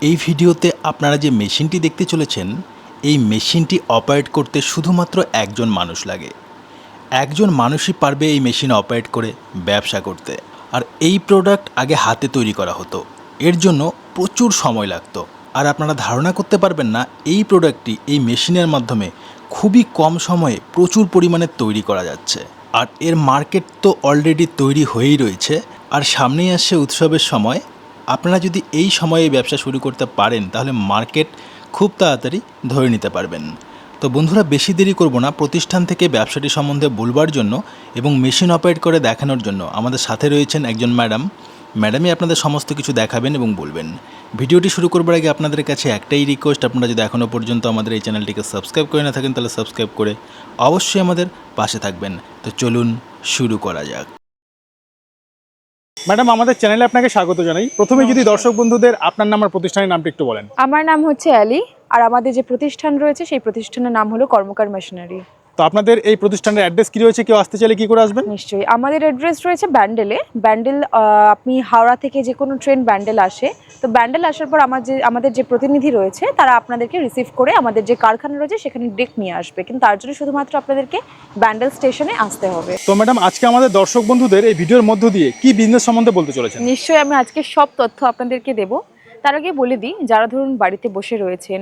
এই ভিডিওতে আপনারা যে মেশিনটি দেখতে চলেছেন, এই মেশিনটি অপারেট করতে শুধুমাত্র একজন মানুষ লাগে। একজন মানুষই পারবে এই মেশিন অপারেট করে ব্যবসা করতে। আর এই প্রোডাক্ট আগে হাতে তৈরি করা হতো। এর জন্য প্রচুর সময় লাগতো। আর আপনারা ধারণা করতে পারবেন না, এই প্রোডাক্টটি এই মেশিনের মাধ্যমে খুবই কম সময়ে প্রচুর পরিমাণে তৈরি করা যাচ্ছে। আর এর মার্কেট তো অলরেডি তৈরি হয়েই রয়েছে। আর সামনেই আসছে উৎসবের সময়। আপনারা যদি এই সময়ে ব্যবসা শুরু করতে পারেন, তাহলে মার্কেট খুব তাড়াতাড়ি ধরে নিতে পারবেন। তো বন্ধুরা, বেশি দেরি করব না। প্রতিষ্ঠান থেকে ব্যবসাটি সম্বন্ধে বলবার জন্য এবং মেশিন অপারেট করে দেখানোর জন্য আমাদের সাথে রয়েছেন একজন ম্যাডাম। ম্যাডামই আপনাদের সমস্ত কিছু দেখাবেন এবং বলবেন। ভিডিওটি শুরু করবার আগে আপনাদের কাছে একটাই রিকোয়েস্ট আপনারা যদি এখনও পর্যন্ত আমাদের এই চ্যানেলটিকে সাবস্ক্রাইব করে না থাকেন, তাহলে সাবস্ক্রাইব করে অবশ্যই আমাদের পাশে থাকবেন। তো চলুন শুরু করা যাক। ম্যাডাম আমাদের চ্যানেলে আপনাকে স্বাগত জানাই। প্রথমে যদি দর্শক বন্ধুদের আপনার নাম আর প্রতিষ্ঠানের নামটি একটু বলেন। আমার নাম হচ্ছে অ্যালি আর আমাদের যে প্রতিষ্ঠান রয়েছে সেই প্রতিষ্ঠানের নাম হলো কর্মকার মেশিনারি। তো আপনাদের এই প্রতিষ্ঠানের অ্যাড্রেস কি রয়েছে? কেউ আসতে চাইলে কি করে আসবেন? নিশ্চয়ই। আমাদের অ্যাড্রেস রয়েছে ব্যান্ডেলে। ব্যান্ডেল আপনি হাওড়া থেকে যে কোনো ট্রেন ব্যান্ডেল আসে। তো ব্যান্ডেল আসার পর আমার যে আমাদের যে প্রতিনিধি রয়েছে তারা আপনাদেরকে রিসিভ করে আমাদের যে কারখানা রয়েছে সেখানে ডেক নিয়ে আসবে। কিন্তু তার জন্য শুধুমাত্র আপনাদেরকে ব্যান্ডেল স্টেশনে আসতে হবে। তো ম্যাডাম আজকে আমাদের দর্শক বন্ধুদের এই ভিডিওর মধ্য দিয়ে কি বিজনেস সম্বন্ধে বলতে চলেছেন? নিশ্চয়ই আমি আজকে সব তথ্য আপনাদেরকে দেব। তার আগে বলে দিই যারা ধরুন বাড়িতে বসে রয়েছেন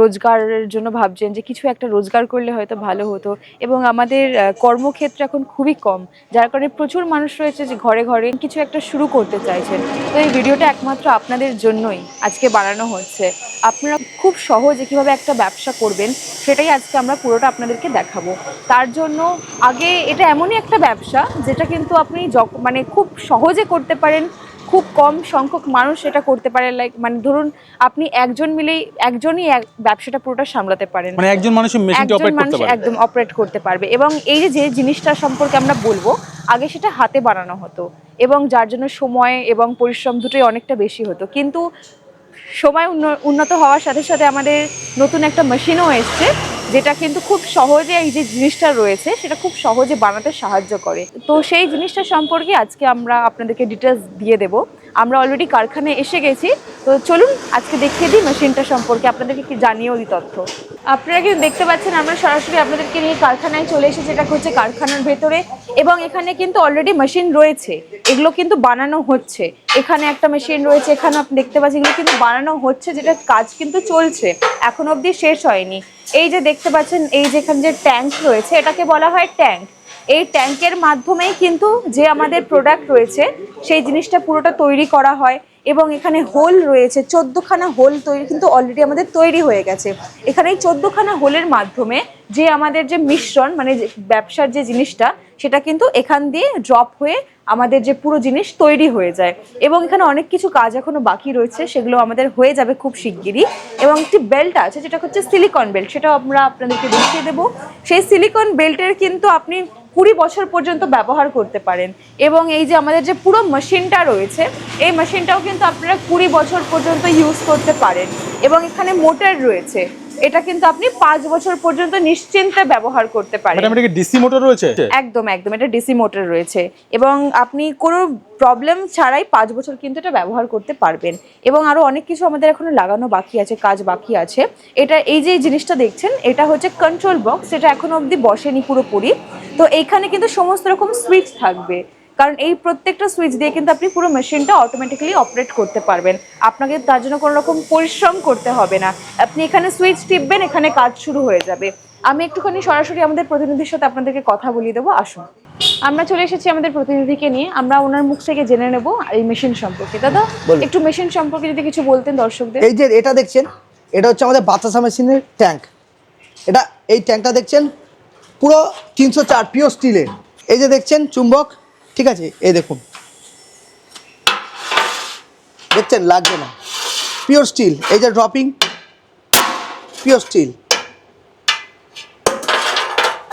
রোজগারের জন্য ভাবছেন যে কিছু একটা রোজগার করলে হয়তো ভালো হতো। এবং আমাদের কর্মক্ষেত্র এখন খুবই কম, যার কারণে প্রচুর মানুষ রয়েছে যে ঘরে ঘরে কিছু একটা শুরু করতে চাইছেন। তো এই ভিডিওটা একমাত্র আপনাদের জন্যই আজকে বানানো হচ্ছে। আপনারা খুব সহজে কীভাবে একটা ব্যবসা করবেন, সেটাই আজকে আমরা পুরোটা আপনাদেরকে দেখাবো। তার জন্য আগে এটা এমনই একটা ব্যবসা, যেটা কিন্তু আপনি মানে খুব সহজে করতে পারেন খুব কম সংখ্যক মানুষ এটা করতে পারে লাইক মানে ধরুন আপনি একজন মিলেই একজনই এক ব্যবসাটা পুরোটা সামলাতে পারেন। মানে একজন মেশিনটি একজন অপারেট মানুষ একদম অপারেট করতে পারবে। এবং এই যে জিনিসটা সম্পর্কে আমরা বলব আগে সেটা হাতে বানানো হতো। এবং যার জন্য সময় এবং পরিশ্রম দুটোই অনেকটা বেশি হতো। কিন্তু সময় উন্ন- উন্নত হওয়ার সাথে সাথে আমাদের নতুন একটা মেশিনও এসছে। যেটা কিন্তু খুব সহজে এই যে জিনিসটা রয়েছে, সেটা খুব সহজে বানাতে সাহায্য করে। তো সেই জিনিসটা সম্পর্কে আজকে আমরা আপনাদেরকে ডিটেলস দিয়ে দেব। আমরা অলরেডি কারখানায় এসে গেছি। তো চলুন আজকে দেখিয়ে দিই মেশিনটা সম্পর্কে। আপনাদেরকে কি জানিয়েও দিই তথ্য। আপনারা কিন্তু দেখতে পাচ্ছেন, আমরা সরাসরি আপনাদেরকে নিয়ে কারখানায় চলে এসেছি। এটা হচ্ছে কারখানার ভেতরে। এবং এখানে কিন্তু অলরেডি মেশিন রয়েছে। এগুলো কিন্তু বানানো হচ্ছে। এখানে একটা মেশিন রয়েছে, এখানে আপনি দেখতে পাচ্ছেন, এগুলো কিন্তু বানানো হচ্ছে, যেটা কাজ কিন্তু চলছে। এখন অবধি শেষ হয়নি। এই যে দেখতে পাচ্ছেন, এই যে এখানে যে ট্যাঙ্ক রয়েছে, এটাকে বলা হয় ট্যাঙ্ক এই ট্যাঙ্কের মাধ্যমেই কিন্তু যে আমাদের প্রোডাক্ট রয়েছে, সেই জিনিসটা পুরোটা তৈরি করা হয়। এবং এখানে হোল রয়েছে, চোদ্দোখানা হোল তৈরি, কিন্তু অলরেডি আমাদের তৈরি হয়ে গেছে। এখানে এই চোদ্দোখানা হোলের মাধ্যমে যে আমাদের যে মিশ্রণ মানে ব্যবসার যে জিনিসটা, সেটা কিন্তু এখান দিয়ে ড্রপ হয়ে আমাদের যে পুরো জিনিস তৈরি হয়ে যায়। এবং এখানে অনেক কিছু কাজ এখনও বাকি রয়েছে, সেগুলো আমাদের হয়ে যাবে খুব শিগগিরই। এবং একটি বেল্ট আছে, যেটা হচ্ছে সিলিকন বেল্ট সেটাও আমরা আপনাদেরকে দেখিয়ে দেবো। সেই সিলিকন বেল্টের কিন্তু আপনি কুড়ি বছর পর্যন্ত ব্যবহার করতে পারেন। এবং এই যে আমাদের যে পুরো মেশিনটা রয়েছে, এই মেশিনটাও কিন্তু আপনারা কুড়ি বছর পর্যন্ত ইউজ করতে পারেন। এবং এখানে মোটর রয়েছে। এটা কিন্তু আপনি পাঁচ বছর পর্যন্ত নিশ্চিন্তে ব্যবহার করতে পারেন। ম্যাডাম এটা কি ডিসি মোটর রয়েছে? একদম একদম এটা ডিসি মোটর রয়েছে। এবং আপনি কোনো প্রবলেম ছাড়াই পাঁচ বছর কিন্তু এটা ব্যবহার করতে পারবেন। এবং আরও অনেক কিছু আমাদের এখনও লাগানো বাকি আছে কাজ বাকি আছে। এটা এই যে জিনিসটা দেখছেন এটা হচ্ছে কন্ট্রোল বক্স যেটা এখনও অবধি বসেনি পুরোপুরি। তো এইখানে কিন্তু সমস্ত রকম সুইচ থাকবে। কারণ এই প্রত্যেকটা সুইচ দিয়ে কিন্তু আপনি পুরো মেশিনটা অটোমেটিক্যালি অপারেট করতে পারবেন। আপনাকে তার জন্য কোনো রকম পরিশ্রম করতে হবে না। আপনি এখানে সুইচ টিপবেন এখানে কাজ শুরু হয়ে যাবে। আমি একটুখানি সরাসরি আমাদের প্রতিনিধির সাথে আপনাদেরকে কথা বলিয়ে দেবো। আসুন। আমরা চলে এসেছি আমাদের প্রতিনিধিকে নিয়ে। আমরা ওনার মুখ থেকে জেনে নেব এই মেশিন সম্পর্কে। দাদা একটু মেশিন সম্পর্কে যদি কিছু বলতেন দর্শকদের। এই যে এটা দেখছেন এটা হচ্ছে আমাদের বাতাসা মেশিনের ট্যাঙ্ক এটা এই ট্যাঙ্কটা দেখছেন পুরো তিনশো চার পিও স্টিলের এই যে দেখছেন চুম্বক ঠিক আছে? এই দেখুন। দেখছেন? লাগবে না। পিওর স্টিল এই যে dropping pure steel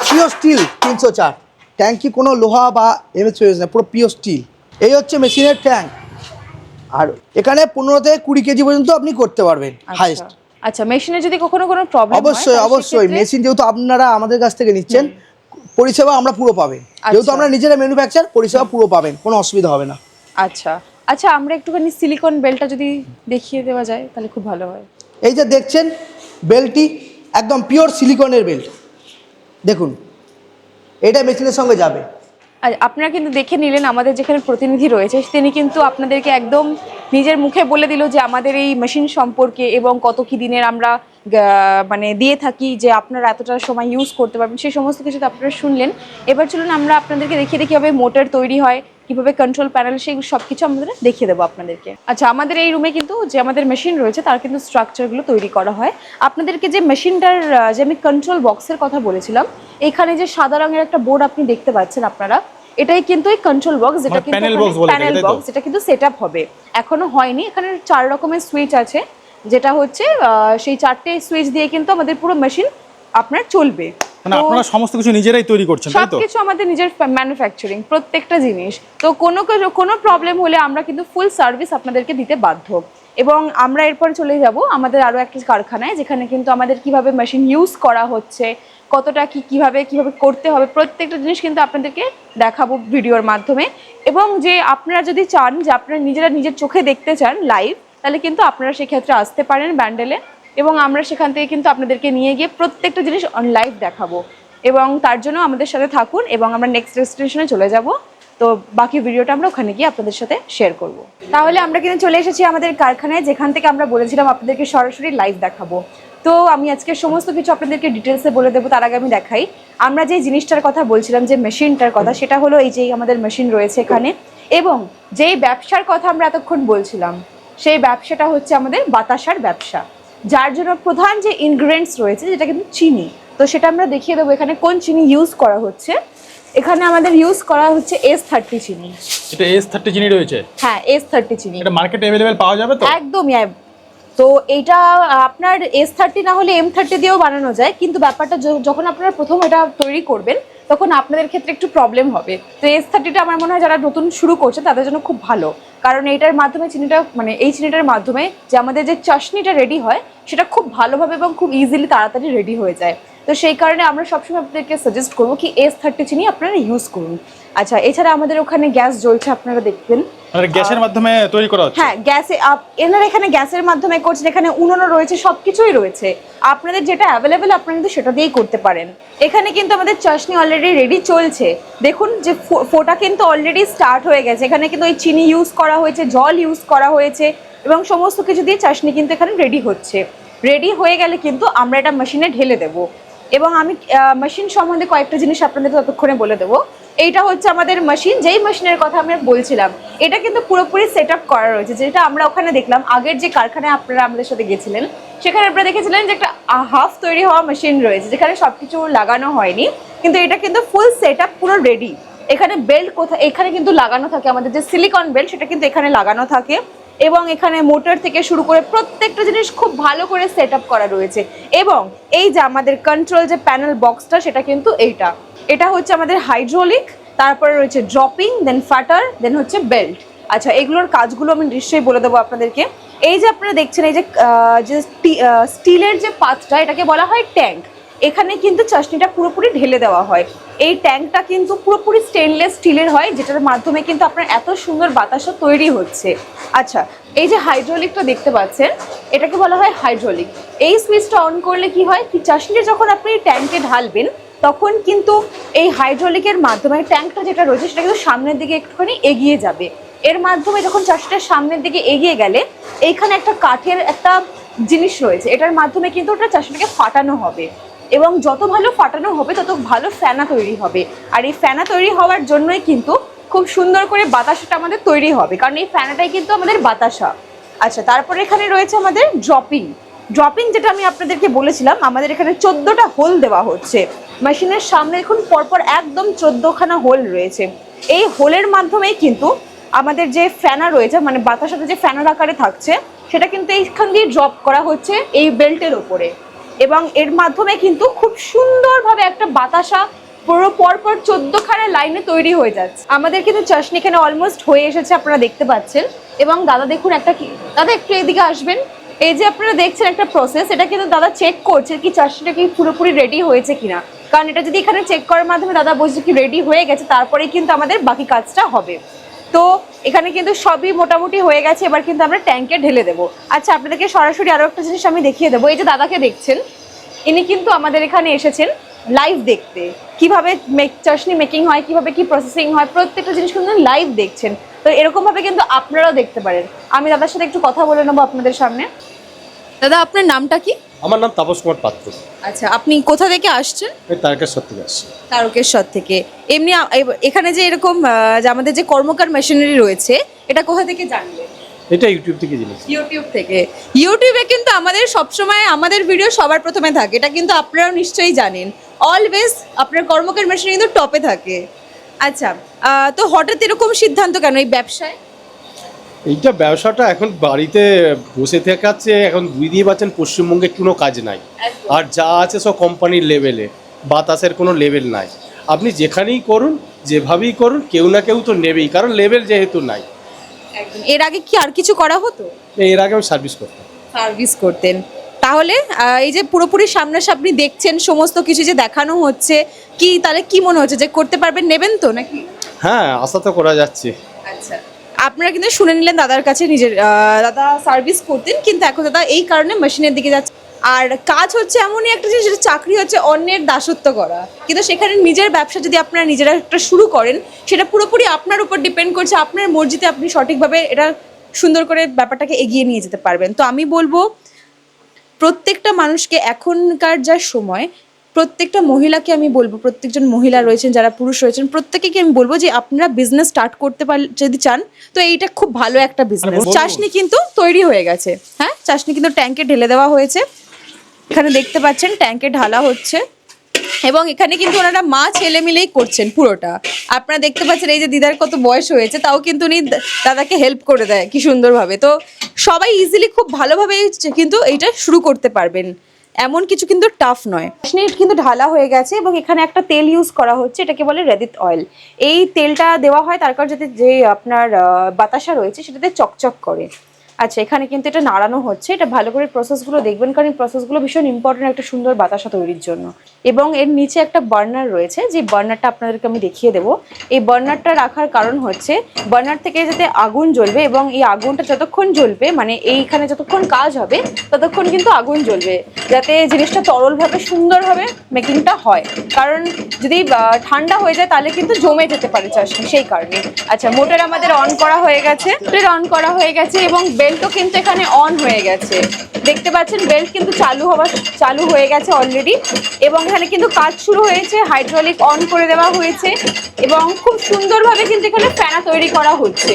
pure steel তিনশো চার। ট্যাঙ্কি কোনো লোহা বা এমএস না পুরো পিওর স্টিল এই হচ্ছে মেশিনের ট্যাঙ্ক আর এখানে পনেরো থেকে কুড়ি কেজি পর্যন্ত আপনি করতে পারবেন হাইস্ট আচ্ছা আচ্ছা মেশিনে যদি কখনো কোনো প্রবলেম অবশ্যই অবশ্যই। মেশিন যেহেতু আপনারা আমাদের কাছ থেকে নিচ্ছেন পরিষেবা আমরা পুরো পাবেন যেহেতু আচ্ছা। আমরা নিজেরা ম্যানুফ্যাকচার পরিষেবা পুরো পাবেন কোনো অসুবিধা হবে না। আচ্ছা। আচ্ছা আমরা একটুখানি সিলিকন বেলটা যদি দেখিয়ে দেওয়া যায় তাহলে খুব ভালো হয়। এই যে দেখছেন বেল্টটি একদম পিওর সিলিকনের বেল্ট দেখুন এটা মেশিনের সঙ্গে যাবে। আপনারা কিন্তু দেখে নিলেন আমাদের যেখানে প্রতিনিধি রয়েছে, তিনি কিন্তু আপনাদেরকে একদম নিজের মুখে বলে দিল যে আমাদের এই মেশিন সম্পর্কে এবং কত কি দিনের আমরা মানে দিয়ে থাকি, যে আপনারা এতটা সময় ইউজ করতে পারবেন, সেই সমস্ত কিছু তো আপনারা শুনলেন। এবার চলুন আমরা আপনাদেরকে দেখিয়ে দেখি কীভাবে মোটর তৈরি হয়। কীভাবে কন্ট্রোল প্যানেল সেই সব কিছু আমাদের দেখিয়ে দেবো আপনাদেরকে। আচ্ছা আমাদের এই রুমে কিন্তু যে আমাদের মেশিন রয়েছে তার কিন্তু স্ট্রাকচারগুলো তৈরি করা হয়। আপনাদেরকে যে মেশিনটার যে আমি কন্ট্রোল বক্সের কথা বলেছিলাম এখানে যে সাদা রঙের একটা বোর্ড আপনি দেখতে পাচ্ছেন আপনারা এটাই কিন্তু এই কন্ট্রোল বক্স যেটা মানে কিন্তু প্যানেল বক্স যেটা কিন্তু সেট আপ হবে। এখনও হয়নি এখানে চার রকমের সুইচ আছে যেটা হচ্ছে সেই চারটে সুইচ দিয়ে কিন্তু আমাদের পুরো মেশিন আপনার চলবে। মানে আপনারা সমস্ত কিছু নিজেরাই তৈরি করছেন তাই তো? সবকিছু আমাদের নিজের ম্যানুফ্যাকচারিং প্রত্যেকটা জিনিস। তো কোনো কোনো প্রবলেম হলে আমরা কিন্তু ফুল সার্ভিস আপনাদেরকে দিতে বাধ্য। এবং আমরা এরপর চলে যাব আমাদের আরও একটা কারখানায় যেখানে কিন্তু আমাদের কীভাবে মেশিন ইউজ করা হচ্ছে কতটা কি কীভাবে কীভাবে করতে হবে প্রত্যেকটা জিনিস কিন্তু আপনাদেরকে দেখাবো ভিডিওর মাধ্যমে। এবং যে আপনারা যদি চান যে আপনারা নিজেরা নিজের চোখে দেখতে চান লাইভ তাহলে কিন্তু আপনারা সেক্ষেত্রে আসতে পারেন ব্যান্ডেলে। এবং আমরা সেখান থেকে কিন্তু আপনাদেরকে নিয়ে গিয়ে প্রত্যেকটা জিনিস অন লাইভ দেখাবো। এবং তার জন্য আমাদের সাথে থাকুন এবং আমরা নেক্সট ডেস্টিনেশনে চলে যাব। তো বাকি ভিডিওটা আমরা ওখানে গিয়ে আপনাদের সাথে শেয়ার করব। তাহলে আমরা কিন্তু চলে এসেছি আমাদের কারখানায়, যেখান থেকে আমরা বলেছিলাম আপনাদেরকে সরাসরি লাইভ দেখাবো। তো আমি আজকে সমস্ত কিছু আপনাদেরকে ডিটেলসে বলে দেবো, তার আগে আমি দেখাই। আমরা যে জিনিসটার কথা বলছিলাম, যে মেশিনটার কথা, সেটা হলো এই যে আমাদের মেশিন রয়েছে এখানে। এবং যেই ব্যবসার কথা আমরা এতক্ষণ বলছিলাম, সেই ব্যবসাটা হচ্ছে আমাদের বাতাসার ব্যবসা। যার জন্য প্রধান যে ইনগ্রেডিয়েন্টস রয়েছে যেটা কিন্তু চিনি। তো সেটা আমরা দেখিয়ে দেবো এখানে কোন চিনি ইউজ করা হচ্ছে। এখানে আমাদের ইউজ করা হচ্ছে এস থার্টি চিনি। এটা এস থার্টি চিনি রয়েছে? হ্যাঁ এস থার্টি চিনি। এটা মার্কেটে অ্যাভেলেবেল পাওয়া যাবে তো? একদমই এক- তো এইটা আপনার এস থার্টি না হলে এম থার্টি দিয়েও বানানো যায় কিন্তু ব্যাপারটা যখন আপনারা প্রথম এটা তৈরি করবেন তখন আপনাদের ক্ষেত্রে একটু প্রবলেম হবে। তো এস থার্টিটা আমার মনে হয় যারা নতুন শুরু করছে, তাদের জন্য খুব ভালো। কারণ এইটার মাধ্যমে চিনিটা মানে এই চিনিটার মাধ্যমে যে আমাদের যে চাশনিটা রেডি হয়, সেটা খুব ভালোভাবে এবং খুব ইজিলি তাড়াতাড়ি রেডি হয়ে যায়। তো সেই কারণে আমরা সবসময় আপনাদেরকে সাজেস্ট করব কি এস থার্টি চিনি আপনারা ইউজ করুন। আচ্ছা এছাড়া আমাদের ওখানে গ্যাস জ্বলছে, আপনারা দেখবেন। গ্যাসের মাধ্যমে তৈরি করা হচ্ছে? হ্যাঁ গ্যাসে এনারা এখানে গ্যাসের মাধ্যমে করছেন, এখানে উনুনও রয়েছে সব কিছুই রয়েছে। আপনাদের যেটা অ্যাভেলেবেল আপনারা কিন্তু সেটা দিয়েই করতে পারেন। এখানে কিন্তু আমাদের চাশনি অলরেডি রেডি চলছে। দেখুন যে ফোটা কিন্তু অলরেডি স্টার্ট হয়ে গেছে। এখানে কিন্তু ওই চিনি ইউজ করা হয়েছে, জল ইউজ করা হয়েছে, এবং সমস্ত কিছু দিয়ে চাশনি কিন্তু এখানে রেডি হচ্ছে। রেডি হয়ে গেলে কিন্তু আমরা এটা মেশিনে ঢেলে দেবো। এবং আমি মেশিন সম্বন্ধে কয়েকটা জিনিস আপনাদের ততক্ষণে বলে দেবো। এইটা হচ্ছে আমাদের মেশিন যেই মেশিনের কথা আমি বলছিলাম, এটা কিন্তু পুরোপুরি সেট আপ করা রয়েছে, যেটা আমরা ওখানে দেখলাম। আগের যে কারখানায় আপনারা আমাদের সাথে গেছিলেন, সেখানে আপনারা দেখেছিলেন যে একটা হাফ তৈরি হওয়া মেশিন রয়েছে, যেখানে সব কিছু লাগানো হয়নি, কিন্তু এটা কিন্তু ফুল সেট পুরো রেডি এখানে বেল্ট কোথায় এখানে কিন্তু লাগানো থাকে, আমাদের যে সিলিকন বেল্ট সেটা কিন্তু এখানে লাগানো থাকে। এবং এখানে মোটর থেকে শুরু করে প্রত্যেকটা জিনিস খুব ভালো করে সেট করা রয়েছে। এবং এই যে আমাদের কন্ট্রোল যে প্যানেল বক্সটা সেটা কিন্তু এইটা। এটা হচ্ছে আমাদের হাইড্রোলিক তারপরে রয়েছে ড্রপিং দেন ফাটার দেন হচ্ছে বেল্ট আচ্ছা এগুলোর কাজগুলো আমি নিশ্চয়ই বলে দেবো আপনাদেরকে। এই যে আপনারা দেখছেন, এই যে স্টিলের যে পাতটা, এটাকে বলা হয় ট্যাঙ্ক এখানে কিন্তু চাশনিটা পুরোপুরি ঢেলে দেওয়া হয়। এই ট্যাঙ্কটা কিন্তু পুরোপুরি স্টেনলেস স্টিলের হয়, যেটার মাধ্যমে কিন্তু আপনার এত সুন্দর বাতাসা তৈরি হচ্ছে। আচ্ছা এই যে হাইড্রোলিকটা দেখতে পাচ্ছেন, এটাকে বলা হয় হাইড্রোলিক এই সুইচটা অন করলে কি হয় কি, চাশনিটা যখন আপনি ট্যাঙ্কে ঢালবেন, তখন কিন্তু এই হাইড্রোলিকের মাধ্যমে ট্যাঙ্কটা যেটা রয়েছে, সেটা কিন্তু সামনের দিকে একটুখানি এগিয়ে যাবে। এর মাধ্যমে যখন চাষটা সামনের দিকে এগিয়ে গেলে, এইখানে একটা কাঠের একটা জিনিস রয়েছে, এটার মাধ্যমে কিন্তু ওটা চাষটাকে ফাটানো হবে। এবং যত ভালো ফাটানো হবে, তত ভালো ফ্যানা তৈরি হবে। আর এই ফ্যানা তৈরি হওয়ার জন্যই কিন্তু খুব সুন্দর করে বাতাসাটা আমাদের তৈরি হবে। কারণ এই ফ্যানাটাই কিন্তু আমাদের বাতাসা। আচ্ছা তারপরে এখানে রয়েছে আমাদের ড্রপিং। ড্রপিং যেটা আমি আপনাদেরকে বলেছিলাম, আমাদের এখানে চোদ্দোটা হোল দেওয়া হচ্ছে। মেশিনের সামনে এখন পরপর একদম চোদ্দোখানা হোল রয়েছে। এই হোলের মাধ্যমেই কিন্তু আমাদের যে ফ্যানা রয়েছে মানে বাতাসাতে যে ফ্যানার আকারে থাকছে, সেটা কিন্তু এইখান দিয়ে ড্রপ করা হচ্ছে এই বেল্টের ওপরে এবং এর মাধ্যমে কিন্তু খুব সুন্দরভাবে একটা বাতাসা পুরো পরপর চোদ্দখানা লাইনে তৈরি হয়ে যাচ্ছে। আমাদের কিন্তু চাশনি এখানে অলমোস্ট হয়ে এসেছে, আপনারা দেখতে পাচ্ছেন। এবং দাদা দেখুন একটা কি দাদা একটু এদিকে আসবেন। এই যে আপনারা দেখছেন একটা প্রসেস এটা কিন্তু দাদা চেক করছে কি চাশনিটা কি পুরোপুরি রেডি হয়েছে কিনা। কারণ এটা যদি এখানে চেক করার মাধ্যমে দাদা বলছে কি রেডি হয়ে গেছে, তারপরেই কিন্তু আমাদের বাকি কাজটা হবে। তো এখানে কিন্তু সবই মোটামুটি হয়ে গেছে, এবার কিন্তু আমরা ট্যাঙ্কে ঢেলে দেবো। আচ্ছা আপনাদেরকে সরাসরি আরও একটা জিনিস আমি দেখিয়ে দেবো। এই যে দাদাকে দেখছেন, ইনি কিন্তু আমাদের এখানে এসেছেন লাইভ দেখতে। কীভাবে চাশনি মেকিং হয়, কীভাবে কি প্রসেসিং হয়, প্রত্যেকটা জিনিস কিন্তু লাইভ দেখছেন। তো এরকমভাবে কিন্তু আপনারাও দেখতে পারেন। আমি দাদার সাথে একটু কথা বলে নেব আপনাদের সামনে। দাদা আপনার নামটা কি? আমার নাম তাপস কুমার পাত্র। আচ্ছা আপনি কোথা থেকে আসছেন? তারকেশ্বর থেকে আসছি। তারকেশ্বর থেকে। এমনি এখানে যে এরকম যে আমাদের যে কর্মকার মেশিনারি রয়েছে এটা কোথা থেকে জানলেন? এটা ইউটিউব থেকে জিনিস ইউটিউব থেকে। ইউটিউবে কিন্তু আমাদের সবসময় আমাদের ভিডিও সবার প্রথমে থাকে। এটা কিন্তু আপনারাও নিশ্চয়ই জানেন। অলওয়েজ আপনার কর্মকার মেশিন কিন্তু টপে থাকে। আচ্ছা তো হঠাৎ এরকম সিদ্ধান্ত কেন এই ব্যবসায়? এইটা ব্যবসাটা এখন বাড়িতে বসে থাকাচ্ছে এখন দুই দিয়ে পাচ্ছেন পশ্চিমবঙ্গে কোনো কাজ নাই। আর যা আছে সব কোম্পানির লেভেলে বাতাসের কোনো লেভেল নাই। আপনি যেখানেই করুন যেভাবেই করুন কেউ না কেউ তো নেবেই কারণ লেভেল যেহেতু নাই। এর আগে কি আর কিছু করা হতো? এর আগে আমি সার্ভিস করতাম। সার্ভিস করতেন। তাহলে এই যে পুরোপুরি সামনাসামনি দেখছেন সমস্ত কিছু যে দেখানো হচ্ছে কি তাহলে কি মনে হচ্ছে যে করতে পারবেন নেবেন তো নাকি? হ্যাঁ আশা তো করা যাচ্ছে। আচ্ছা। আপনারা কিন্তু শুনে নিলেন দাদার কাছে নিজের দাদা সার্ভিস করতেন, কিন্তু এখন দাদা এই কারণে মেশিনের দিকে যাচ্ছে। আর কাজ হচ্ছে এমনই একটা জিনিস, যেটা চাকরি হচ্ছে অন্যের দাসত্ব করা। কিন্তু সেখানে নিজের ব্যবসা যদি আপনারা নিজেরা একটা শুরু করেন, সেটা পুরোপুরি আপনার উপর ডিপেন্ড করছে, আপনার মর্জিতে আপনি সঠিকভাবে এটা সুন্দর করে ব্যাপারটাকে এগিয়ে নিয়ে যেতে পারবেন। তো আমি বলব, প্রত্যেকটা মানুষকে এখনকার যা সময় প্রত্যেকটা মহিলাকে আমি বলব প্রত্যেকজন মহিলা রয়েছেন যারা পুরুষ রয়েছেন প্রত্যেকেকে আমি বলব যে আপনারা বিজনেস স্টার্ট করতে পার যদি চান তো এইটা খুব ভালো একটা বিজনেস। চাশনি কিন্তু তৈরি হয়ে গেছে। হ্যাঁ? চাশনি কিন্তু ট্যাঙ্কে ঢেলে দেওয়া হয়েছে। এখানে দেখতে পাচ্ছেন ট্যাঙ্কে ঢালা হচ্ছে। এবং এখানে কিন্তু ওনারা মা ছেলে মিলেই করছেন পুরোটা। আপনারা দেখতে পাচ্ছেন এই যে দিদার কত বয়স হয়েছে তাও কিন্তু উনি দাদাকে হেল্প করে দেয় কি সুন্দরভাবে। তো সবাই ইজিলি খুব ভালোভাবে কিন্তু এইটা শুরু করতে পারবেন। এমন কিছু কিন্তু টাফ নয়। কাশ্মীর কিন্তু ঢালা হয়ে গেছে এবং এখানে একটা তেল ইউজ করা হচ্ছে, এটাকে বলে রেদিত অয়েল এই তেলটা দেওয়া হয় তার কারণ যাতে যে আপনার বাতাসা রয়েছে সেটাতে চকচক করে। আচ্ছা এখানে কিন্তু এটা নাড়ানো হচ্ছে। এটা ভালো করে প্রসেসগুলো দেখবেন, কারণ প্রসেসগুলো ভীষণ ইম্পর্টেন্ট একটা সুন্দর বাতাসা তৈরির জন্য। এবং এর নিচে একটা বার্নার রয়েছে যে বার্নারটা আপনাদেরকে আমি দেখিয়ে দেবো। এই বার্নারটা রাখার কারণ হচ্ছে বার্নার থেকে যাতে আগুন জ্বলবে এবং এই আগুনটা যতক্ষণ জ্বলবে মানে এইখানে যতক্ষণ কাজ হবে, ততক্ষণ কিন্তু আগুন জ্বলবে। যাতে জিনিসটা তরলভাবে, সুন্দরভাবে মেকিংটা হয়। কারণ যদি ঠান্ডা হয়ে যায়, তাহলে কিন্তু জমে যেতে পারে চাষ সেই কারণে। আচ্ছা মোটর আমাদের অন করা হয়ে গেছে। অন করা হয়ে গেছে এবং বেল্টও কিন্তু এখানে অন হয়ে গেছে। দেখতে পাচ্ছেন, বেল্ট কিন্তু চালু হওয়া, চালু হয়ে গেছে অলরেডি এবং এখানে কিন্তু কাজ শুরু হয়েছে হাইড্রোলিক অন করে দেওয়া হয়েছে এবং খুব সুন্দরভাবে কিন্তু এখানে ফেনা তৈরি করা হচ্ছে।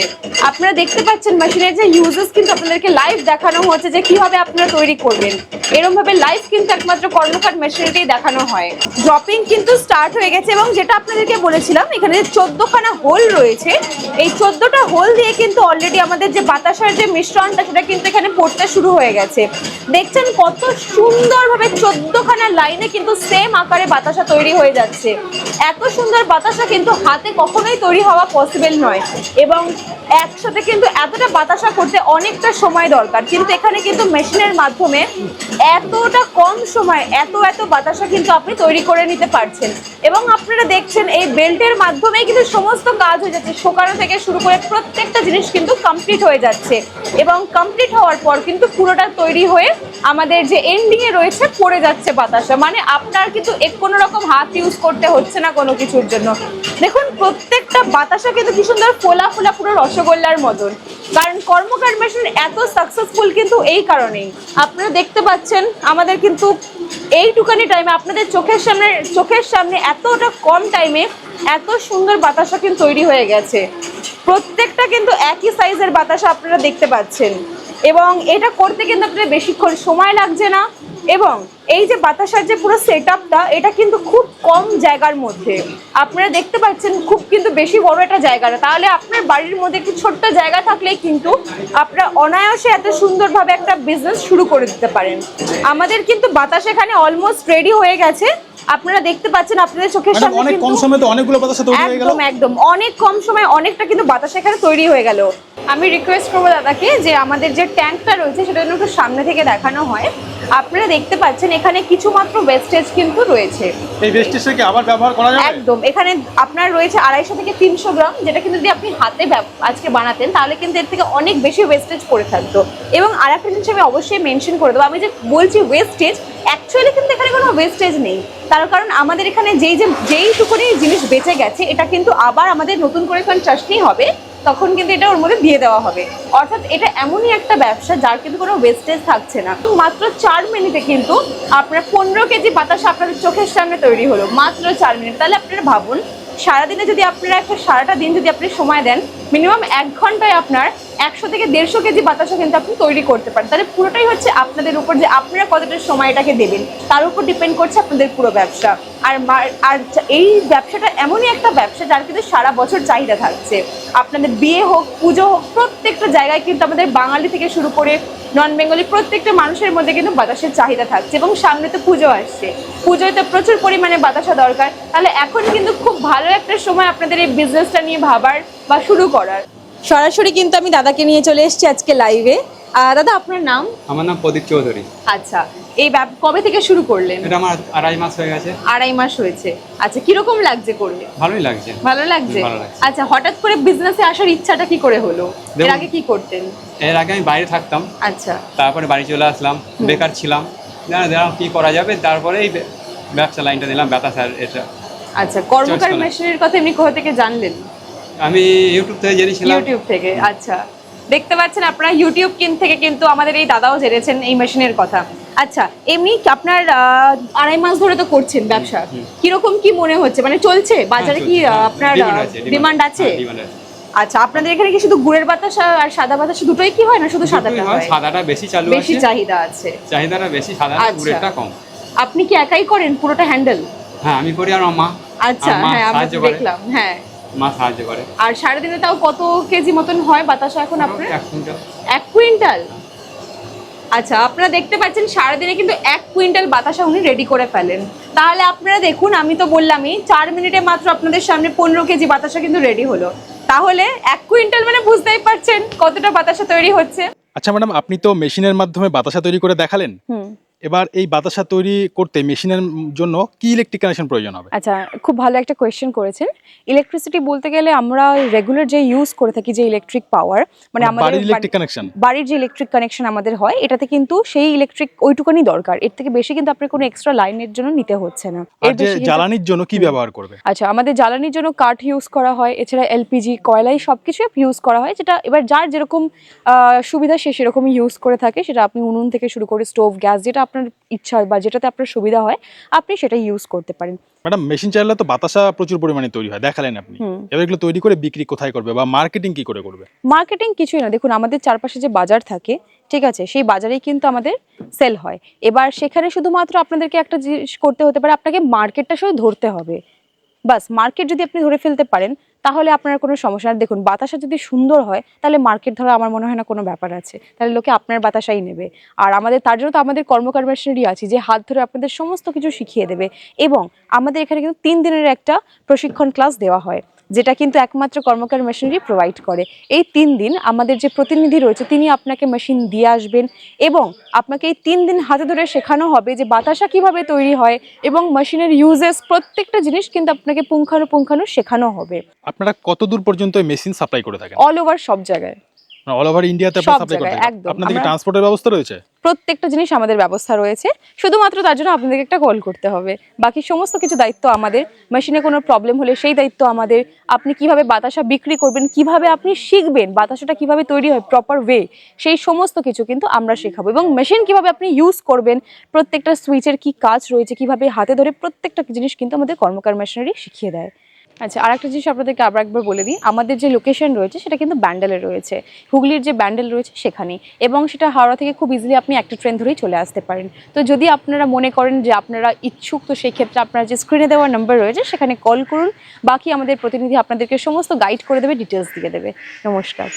আপনারা দেখতে পাচ্ছেন মেশিনের যে ইউজেস কিন্তু আপনাদেরকে লাইভ দেখানো হচ্ছে যে কীভাবে আপনারা তৈরি করবেন। এরমভাবে লাইভ কিন্তু একমাত্র কর্মকার মেশিনেতেই দেখানো হয়। ড্রপিং কিন্তু স্টার্ট হয়ে গেছে এবং যেটা আপনাদেরকে বলেছিলাম, এখানে যে চোদ্দখানা হোল রয়েছে, এই চোদ্দোটা হোল দিয়ে কিন্তু অলরেডি আমাদের যে বাতাসার যে মিশ্রণটা সেটা কিন্তু এখানে পড়তে শুরু হয়ে গেছে। দেখছেন কত সুন্দরভাবে চোদ্দখানা লাইনে কিন্তু সেম আকারে বাতাসা তৈরি হয়ে যাচ্ছে। এত সুন্দর বাতাসা কিন্তু হাতে কখনোই তৈরি হওয়া পসিবল নয়। এবং একসাথে কিন্তু এতটা বাতাসা করতে অনেকটা সময় দরকার। কিন্তু এখানে কিন্তু মেশিনের মাধ্যমে এতটা কম সময়, এত এত বাতাসা কিন্তু আপনি তৈরি করে নিতে পারছেন। এবং আপনারা দেখছেন এই বেল্টের মাধ্যমেই কিন্তু সমস্ত কাজ হয়ে যাচ্ছে। শোকানো থেকে শুরু করে প্রত্যেকটা জিনিস কিন্তু কমপ্লিট হয়ে যাচ্ছে। এবং কমপ্লিট হওয়ার পর কিন্তু পুরোটা তৈরি হয়ে আমাদের যে এন্ডিং এ রয়েছে, পড়ে যাচ্ছে বাতাসা। মানে আপনার কিন্তু এক কোনো রকম হাত ইউজ করতে হচ্ছে না কোনো কিছুর জন্য। দেখুন, প্রত্যেকটা বাতাসা কিন্তু কি সুন্দর ফোলা ফোলা পুরো রসগোল্লার মতন। কারণ কর্মকার মেশিন এত সাকসেসফুল কিন্তু এই কারণেই। আপনারা দেখতে পাচ্ছেন, আমাদের কিন্তু এইটুকানি টাইমে আপনাদের চোখের সামনে চোখের সামনে এতটা কম টাইমে এত সুন্দর বাতাসা কিন্তু তৈরি হয়ে গেছে। প্রত্যেকটা কিন্তু একই সাইজের বাতাসা আপনারা দেখতে পাচ্ছেন। এবং এটা করতে কিন্তু আপনাদের বেশিক্ষণ সময় লাগছে না। এবং এই যে বাতাসার যে পুরো সেট এটা কিন্তু খুব কম জায়গার মধ্যে। আপনারা দেখতে পাচ্ছেন খুব কিন্তু বেশি বড় একটা জায়গা না তাহলে আপনার বাড়ির মধ্যে একটি ছোট্ট জায়গা থাকলেই কিন্তু আপনারা অনায়াসে এত সুন্দরভাবে একটা বিজনেস শুরু করে দিতে পারেন। আমাদের কিন্তু বাতাস এখানে অলমোস্ট রেডি হয়ে গেছে। আপনারা দেখতে পাচ্ছেন আপনাদের চোখের সামনে অনেক কম সময়ে তো অনেকগুলো বাতাসা তৈরি হয়ে গেল। একদম একদম। অনেক কম সময় অনেকটা কিন্তু বাতাস এখানে তৈরি হয়ে গেল। আমি রিকোয়েস্ট করব দাদাকে যে আমাদের যে ট্যাঙ্কটা রয়েছে সেটা যেন একটু সামনে থেকে দেখানো হয়। আপনারা দেখতে পাচ্ছেন এখানে কিছু মাত্র ওয়েস্টেজ কিন্তু রয়েছে। এই ভেস্টেজটা কি আবার ব্যবহার করা যাবে? একদম এখানে আপনার রয়েছে আড়াইশো থেকে তিনশো গ্রাম যেটা কিন্তু যদি আপনি হাতে আজকে বানাতেন তাহলে কিন্তু এর থেকে অনেক বেশি ওয়েস্টেজ পড়ে থাকতো। এবং আর একটা জিনিস আমি অবশ্যই মেনশন করে দেবো আমি যে বলছি ওয়েস্টেজ অ্যাকচুয়ালি কিন্তু এখানে কোনো ওয়েস্টেজ নেই। তার কারণ আমাদের এখানে যেই যে যেইটুকুনি জিনিস বেঁচে গেছে এটা কিন্তু আবার আমাদের নতুন করে চাষনি হবে। তখন কিন্তু এটা ওর মধ্যে দিয়ে দেওয়া হবে। অর্থাৎ এটা এমনই একটা ব্যবসা যার কিন্তু কোনো ওয়েস্টেজ থাকছে না। মাত্র চার মিনিটে কিন্তু আপনার পনেরো কেজি বাতাস আপনাদের চোখের সামনে তৈরি হলো। মাত্র চার মিনিট। তাহলে আপনারা ভাবুন, সারাদিনে যদি আপনারা একটা সারাটা দিন যদি আপনি সময় দেন মিনিমাম এক ঘন্টায় আপনার একশো থেকে দেড়শো কেজি বাতাসা কিন্তু আপনি তৈরি করতে পারেন। তাহলে পুরোটাই হচ্ছে আপনাদের উপর যে আপনারা কতটা সময় এটাকে দেবেন, তার উপর ডিপেন্ড করছে আপনাদের পুরো ব্যবসা। আর আর এই ব্যবসাটা এমনই একটা ব্যবসা যার কিন্তু সারা বছর চাহিদা থাকছে। আপনাদের বিয়ে হোক, পুজো হোক, প্রত্যেকটা জায়গায় কিন্তু আমাদের বাঙালি থেকে শুরু করে নন বেঙ্গলি প্রত্যেকটা মানুষের মধ্যে কিন্তু বাতাসের চাহিদা থাকছে এবং সামনে তো পুজো আসছে। পুজোয় তো প্রচুর পরিমাণে বাতাসা দরকার। তাহলে এখন কিন্তু খুব ভালো একটা সময় আপনাদের এই বিজনেসটা নিয়ে ভাবার বা শুরু করার। সরাসরি কিন্তু আমি দাদাকে নিয়ে চলে এসেছি আজকে লাইভে দাদা আপনার নাম? আমার নাম প্রদীপ চৌধুরী। আচ্ছা এই কবে থেকে শুরু করলেন? এটা আমার আড়াই মাস হয়ে গেছে। আড়াই মাস হয়েছে। আচ্ছা কীরকম লাগছে করলে? ভালোই লাগছে। ভালো লাগছে? আচ্ছা হঠাৎ করে বিজনেসে আসার ইচ্ছাটা কি করে হলো? এর আগে কি করতেন? এর আগে আমি বাইরে থাকতাম। আচ্ছা। তারপরে বাড়ি চলে আসলাম বেকার ছিলাম। দেখলাম কী করা যাবে। তারপরে এই ব্যবসা লাইনটা দিলাম বেতাসার এটা। আচ্ছা কর্মকার। মেশিনের কথা এমনি কোথা থেকে জানলেন? আমি ইউটিউব থেকে জেনেছিলাম। ইউটিউব থেকে আচ্ছা। দেখতে পাচ্ছেন আপনারা ইউটিউব কিন থেকে কিন্তু আমাদের এই দাদাও জেনেছেন এই মেশিনের কথা। আচ্ছা এমনি আপনার আড়াই মাস ধরে তো করছেন ব্যবসা। কীরকম কি মনে হচ্ছে? মানে চলছে? বাজারে কি আপনার ডিমান্ড আছে আচ্ছা আপনাদের এখানে কি শুধু গুড়ের বাতাসা আর সাদা বাতাসা দুটোই কি হয় না শুধু সাদাটা হয়, হয়? সাদাটা বেশি চালু বেশি চাহিদা আছে। চাহিদাটা বেশি সাদাটা আচ্ছা। গুড়েরটা কম। আপনি কি একাই করেন পুরোটা হ্যান্ডেল? হ্যাঁ আমি করি আর মা। আচ্ছা হ্যাঁ আমি দেখলাম হ্যাঁ। মা সাহায্য করে। আর সারাদিনে তাও কত কেজি মতন হয় বাতাসা এখন আপনার? এক কুইন্টাল। এক কুইন্টাল? আচ্ছা আপনারা দেখতে পাচ্ছেন সারাদিনে কিন্তু এক কুইন্টাল বাতাসা উনি রেডি করে ফেলেন। তাহলে আপনারা দেখুন আমি তো বললামই চার মিনিটে মাত্র আপনাদের সামনে পনেরো কেজি বাতাসা কিন্তু রেডি হলো। তাহলে এক কুইন্টাল মানে বুঝতেই পারছেন কতটা বাতাসা তৈরি হচ্ছে। আচ্ছা ম্যাডাম আপনি তো মেশিনের মাধ্যমে বাতাসা তৈরি করে দেখালেন? হুম। এবার এই বাতাসা তৈরি করতে মেশিনের জন্য কি ইলেকট্রিক কানেকশন প্রয়োজন হবে? আচ্ছা খুব ভালো একটা কোয়েশ্চেন করেছেন। ইলেকট্রিসিটি বলতে গেলে আমরা রেগুলার যে ইউজ করে থাকি যে ইলেকট্রিক পাওয়ার মানে আমাদের বাড়ির ইলেকট্রিক কানেকশন বাড়ির যে ইলেকট্রিক কানেকশন আমাদের হয় এটাতে কিন্তু সেই ইলেকট্রিক ওইটুকুনি দরকার। এর থেকে বেশি কিন্তু আপনার কোনো এক্সট্রা লাইনের জন্য নিতে হচ্ছে না। আর যে জ্বালানির জন্য কি ব্যবহার করবে? আচ্ছা আমাদের জ্বালানির জন্য কাঠ ইউজ করা হয় এছাড়া এলপিজি কয়লাই সবকিছু ইউজ করা হয় যেটা এবার যার যেরকম সুবিধা সে সেরকমই ইউজ করে থাকে সেটা আপনি উনুন থেকে শুরু করে স্টোভ গ্যাস যেটা আপনার ইচ্ছা বা যেটাতে আপনার সুবিধা হয় আপনি সেটা ইউজ করতে পারেন। ম্যাডাম মেশিন চালালে তো বাতাসা প্রচুর পরিমাণে তৈরি হয় দেখালেন আপনি। এবার এগুলো তৈরি করে বিক্রি কোথায় করবে বা মার্কেটিং কি করে করবে? মার্কেটিং কিছুই না। দেখুন আমাদের চারপাশে যে বাজার থাকে ঠিক আছে সেই বাজারেই কিন্তু আমাদের সেল হয়। এবার সেখানে শুধুমাত্র আপনাদেরকে একটা জিনিস করতে হতে পারে আপনাকে মার্কেটটা শুধু ধরতে হবে। বাস মার্কেট যদি আপনি ধরে ফেলতে পারেন তাহলে আপনার কোনো সমস্যা আর দেখুন, বাতাসা যদি সুন্দর হয়, তাহলে মার্কেট ধরা আমার মনে হয় না কোনো ব্যাপার আছে। তাহলে লোকে আপনার বাতাসাই নেবে। আর আমাদের, তার জন্য তো আমাদের কর্মকার আছে যে হাত ধরে আপনাদের সমস্ত কিছু শিখিয়ে দেবে। এবং আমাদের এখানে কিন্তু তিন দিনের একটা প্রশিক্ষণ ক্লাস দেওয়া হয়। যেটা কিন্তু একমাত্র কর্মকার মেশিনারি প্রোভাইড করে। এই তিন দিন আমাদের যে প্রতিনিধি রয়েছে তিনি আপনাকে মেশিন দিয়ে আসবেন এবং আপনাকে এই তিন দিন হাতে ধরে শেখানো হবে যে বাতাসা কীভাবে তৈরি হয় এবং মেশিনের ইউজেস প্রত্যেকটা জিনিস কিন্তু আপনাকে পুঙ্খানুপুঙ্খানু শেখানো হবে। আপনারা কতদূর পর্যন্ত মেশিন সাপ্লাই করে থাকেন? অল ওভার সব জায়গায়। অল ওভার ইন্ডিয়াতে আপনারা সাপ্লাই করে জায়গায়, আপনাদের কি ট্রান্সপোর্টের ব্যবস্থা রয়েছে? প্রত্যেকটা জিনিস আমাদের ব্যবস্থা রয়েছে। শুধুমাত্র তার জন্য আপনাদেরকে একটা কল করতে হবে। বাকি সমস্ত কিছু দায়িত্ব আমাদের। মেশিনে কোনো প্রবলেম হলে সেই দায়িত্ব আমাদের। আপনি কীভাবে বাতাসা বিক্রি করবেন কীভাবে আপনি শিখবেন বাতাসাটা কীভাবে তৈরি হয় প্রপার ওয়ে সেই সমস্ত কিছু কিন্তু আমরা শেখাবো। এবং মেশিন কীভাবে আপনি ইউজ করবেন প্রত্যেকটা সুইচের কি কাজ রয়েছে কীভাবে হাতে ধরে প্রত্যেকটা জিনিস কিন্তু আমাদের কর্মকার মেশিনারি শিখিয়ে দেয়। আচ্ছা আর একটা জিনিস আপনাদেরকে আবার একবার বলে দিই। আমাদের যে লোকেশন রয়েছে, সেটা কিন্তু ব্যান্ডেলে রয়েছে। হুগলির যে ব্যান্ডেল রয়েছে সেখানে এবং সেটা হাওড়া থেকে খুব ইজিলি আপনি একটা ট্রেন ধরেই চলে আসতে পারেন। তো যদি আপনারা মনে করেন যে আপনারা ইচ্ছুক, তো সেই ক্ষেত্রে আপনারা যে স্ক্রিনে দেওয়া নাম্বার রয়েছে, সেখানে কল করুন। বাকি আমাদের প্রতিনিধি আপনাদেরকে সমস্ত গাইড করে দেবে ডিটেলস দিয়ে দেবে। নমস্কার।